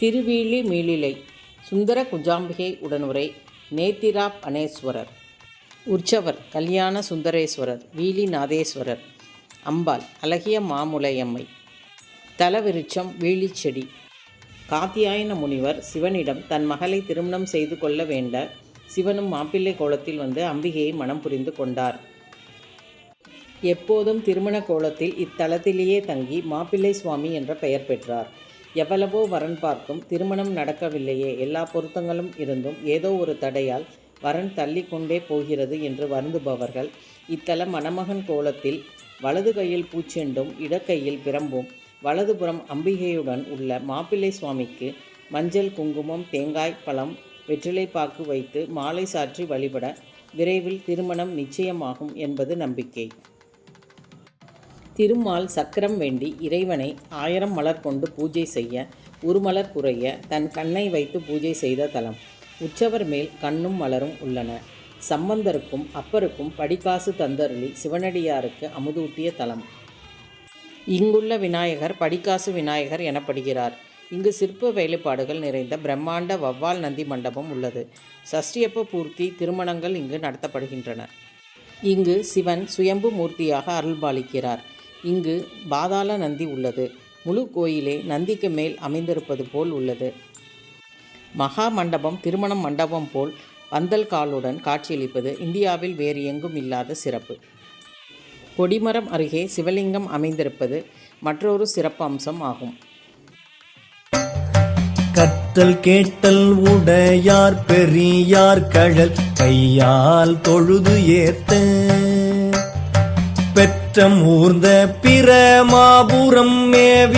திருவீழி மீளிலை சுந்தர குஜாம்பிகை உடனுரை நேத்திரா பனேஸ்வரர் உற்சவர் கல்யாண சுந்தரேஸ்வரர் வீலி நாதேஸ்வரர். அம்பாள் அழகிய மாமுலையம்மை. தலவிருச்சம் வீழிச்செடி காத்தியாயன முனிவர் சிவனிடம் தன் மகளை திருமணம் செய்து கொள்ள வேண்ட சிவனும் மாப்பிள்ளை கோலத்தில் வந்து அம்பிகையை மனம் புரிந்து கொண்டார். எப்போதும் திருமண கோலத்தில் இத்தலத்திலேயே தங்கி மாப்பிள்ளை சுவாமி என்ற பெயர் பெற்றார். எவ்வளவோ வரன் பார்க்கும் திருமணம் நடக்கவில்லையே. எல்லா பொருத்தங்களும் இருந்தும் ஏதோ ஒரு தடையால் வரன் தள்ளி கொண்டே போகிறது என்று வருந்துபவர்கள். இத்தல மணமகன் கோலத்தில் வலது கையில் பூச்செண்டும் இடக்கையில் பிரம்பும் வலதுபுறம் அம்பிகையுடன் உள்ள மாப்பிள்ளை சுவாமிக்கு மஞ்சள் குங்குமம் தேங்காய் பழம் வெற்றிலைப்பாக்கு வைத்து மாலை சாற்றி வழிபட விரைவில் திருமணம் நிச்சயமாகும் என்பது நம்பிக்கை. திருமால் சக்கரம் வேண்டி இறைவனை ஆயிரம் மலர் கொண்டு பூஜை செய்ய ஒரு மலர் குறைய தன் கண்ணை வைத்து பூஜை செய்த தலம். உற்சவர் மேல் கண்ணும் மலரும் உள்ளன. சம்பந்தருக்கும் அப்பருக்கும் படிக்காசு தந்தருளி சிவனடியாருக்கு அமுதூட்டிய தலம். இங்குள்ள விநாயகர் படிக்காசு விநாயகர் எனப்படுகிறார். இங்கு சிற்ப வேலைப்பாடுகள் நிறைந்த பிரம்மாண்ட வவ்வால் நந்தி மண்டபம் உள்ளது. சஷ்டியப்ப பூர்த்தி திருமணங்கள் இங்கு நடத்தப்படுகின்றன. இங்கு சிவன் சுயம்பு மூர்த்தியாக அருள்பாலிக்கிறார். இங்கு பாதாள நந்தி உள்ளது. முழு கோயிலே நந்திக்கு மேல் அமைந்திருப்பது போல் உள்ளது. மகா மண்டபம் திருமணம் மண்டபம் போல் பந்தல் காலுடன் காட்சியளிப்பது இந்தியாவில் வேறு எங்கும் இல்லாத சிறப்பு. கொடிமரம் அருகே சிவலிங்கம் அமைந்திருப்பது மற்றொரு சிறப்பு அம்சம் ஆகும். கற்றல் கேட்டல் உடையார் பெரியார் கழல் கையால் தொழுது ஏத்த பெற்றம் ஊர்ந்த பிற மாபுரம் மேவி